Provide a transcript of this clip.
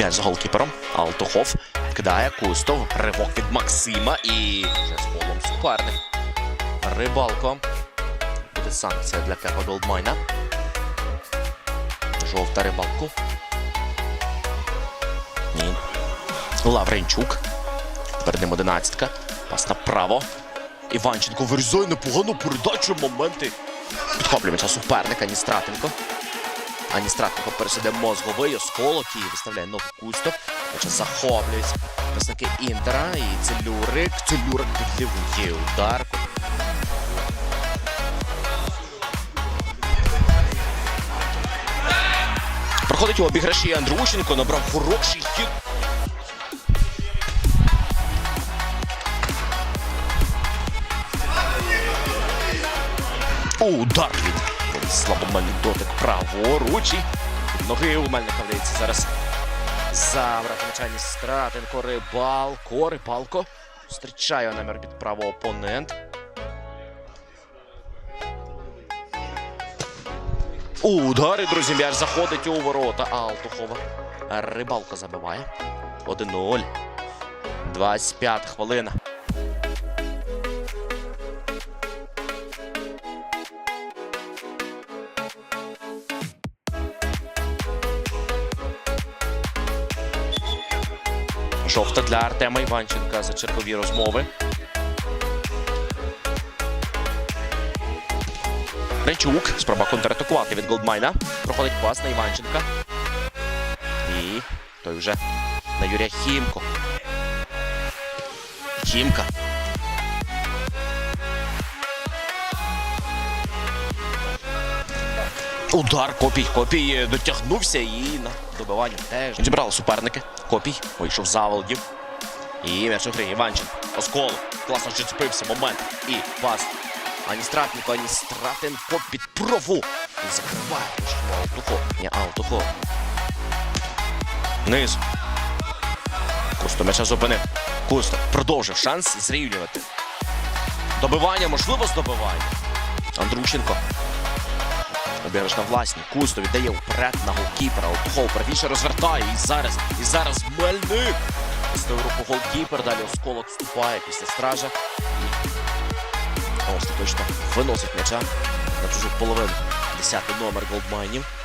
М'яч за голкіпером. Алтухов кидає Кустов. Ривок від Максима і вже з голом суперник. Рибалко. Буде санкція для Кепа Голдмайна. Жовта рибалку. Ні. Лавренчук. Перед ним одинадцятка. Пас направо. Іванченко вирізає непогану передачу моменти. Підхоплює м'яча суперника Ністратенко. А Ністратенко пересиде мозговий осколок і виставляє ногу Кустов. М'яча захоплюють представники Інтера. І Целюрик. Целюрик підлівує удар. Проходить у обіграші Андрущенко, набрав хороший хід. Удар від слабомельний дотик праворуч. ноги у Мельника вдається зараз забрати навчання Стратенко, Рибалко, Рибалко. Зустрічає намір під право опонент. Удари, друзі, м'яч заходить у ворота Алтухова. Рибалко забиває. 1-0. 25 хвилина. Жовта для Артема Іванченка за чергові розмови. Речук. Спроба контратакувати від Голдмайна. Проходить пас на Іванченка. І той вже на Юрія Хімко. Хімка. Удар Копій. Копій дотягнувся і на добивання теж. Зібрали суперники. Копій вийшов за. І м'яч у грі Іванченко. Оскол. Класно чіпився момент. І пас. Ані Стратенко, ані Стратенко під прову. І закриває. Алтухов. Ні, Алтухов. Низ. Кусто м'яча зупинив. Кусто продовжив шанс зрівнювати. Добивання, можливо, здобивання. Андрущенко. Обіриш на власні. Кусто віддає вперед на голкіпера. Алтухов правіше розвертає. І зараз, і зараз Мельник. Стою руку голкіпер. Далі осколок вступає після стража. І остаточно виносить м'яча на чужу половину. Десятий номер голдмайнів.